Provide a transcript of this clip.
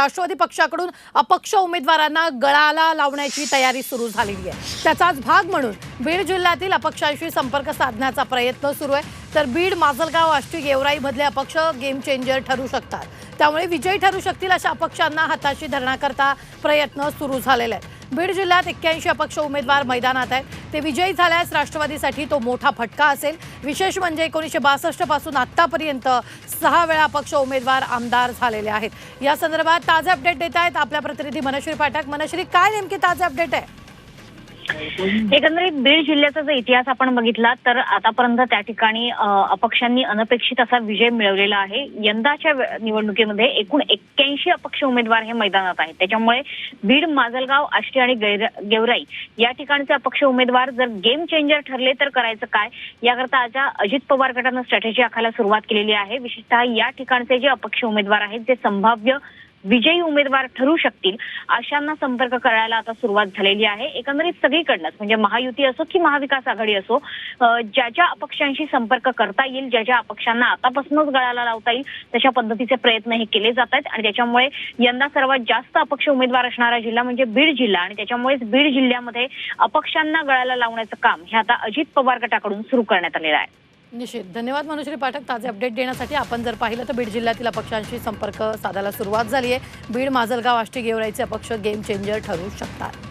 राष्ट्रवादी पक्षाकडून अपक्ष उमेदवारांना गळाला लावण्याची तयारी सुरू झालेली आहे. त्याचाच भाग म्हणून बीड जिल्ह्यातील अपक्षांशी संपर्क साधण्याचा प्रयत्न सुरू आहे. तर बीड माजलगाव आष्टी गेवराईमधले अपक्ष गेम चेंजर ठरू शकतात. त्यामुळे विजयी ठरू शकतील अशा अपक्षांना हाताशी धरण्याकरता प्रयत्न सुरू झालेले आहेत. बीड जिल्ह्यात एक्क्याऐंशी अपक्ष उमेदवार मैदानात आहेत. ते विजयी झाल्यास राष्ट्रवादीसाठी तो मोठा फटका असेल. विशेष म्हणजे एकोणीसशे बासष्टपासून सहा वेळा अपक्ष उमेदवार आमदार झालेले आहेत. या संदर्भात ताजे अपडेट देत आहेत आपल्या प्रतिनिधी मनश्री पाठक. मनश्री काय नेमकी ताजे अपडेट आहे? एकंदरीत बीड जिल्ह्याचा जर इतिहास आपण बघितला तर आतापर्यंत त्या ठिकाणी अपक्षांनी अनपेक्षित असा विजय मिळवलेला आहे. यंदाच्या निवडणुकीमध्ये एकूण एक्क्याऐंशी अपक्ष उमेदवार हे मैदानात आहेत. त्याच्यामुळे बीड माजलगाव आष्टी आणि गेवराई या ठिकाणचे अपक्ष उमेदवार जर गेम चेंजर ठरले तर करायचं काय? याकरता आता अजित पवार गटानं स्ट्रॅटेजी आखायला सुरुवात केलेली आहे. विशेषतः या ठिकाणचे जे अपक्ष उमेदवार आहेत ते संभाव्य विजयी उमेदवार ठरू शकतील अशांना संपर्क करायला आता सुरुवात झालेली आहे. एकंदरीत सगळीकडनंच म्हणजे महायुती असो की महाविकास आघाडी असो ज्या ज्या अपक्षांशी संपर्क करता येईल ज्या ज्या अपक्षांना आतापासूनच गळाला लावता येईल तशा पद्धतीचे प्रयत्न हे केले जात आहेत. आणि त्याच्यामुळे यंदा सर्वात जास्त अपक्ष उमेदवार असणारा जिल्हा म्हणजे बीड जिल्हा. आणि त्याच्यामुळेच बीड जिल्ह्यामध्ये अपक्षांना गळाला लावण्याचं काम हे आता अजित पवार गटाकडून सुरू करण्यात आलेलं आहे. निश्चित. धन्यवाद मनोश्री पाठक. ताजे अपडेट देण्यासाठी आपण जर पाहिलं तर बीड जिल्ह्यातील अपक्षांशी संपर्क साधायला सुरुवात झाली आहे बीड माजलगाव आष्टी गेवराईचे अपक्ष गेम चेंजर ठरू शकतात.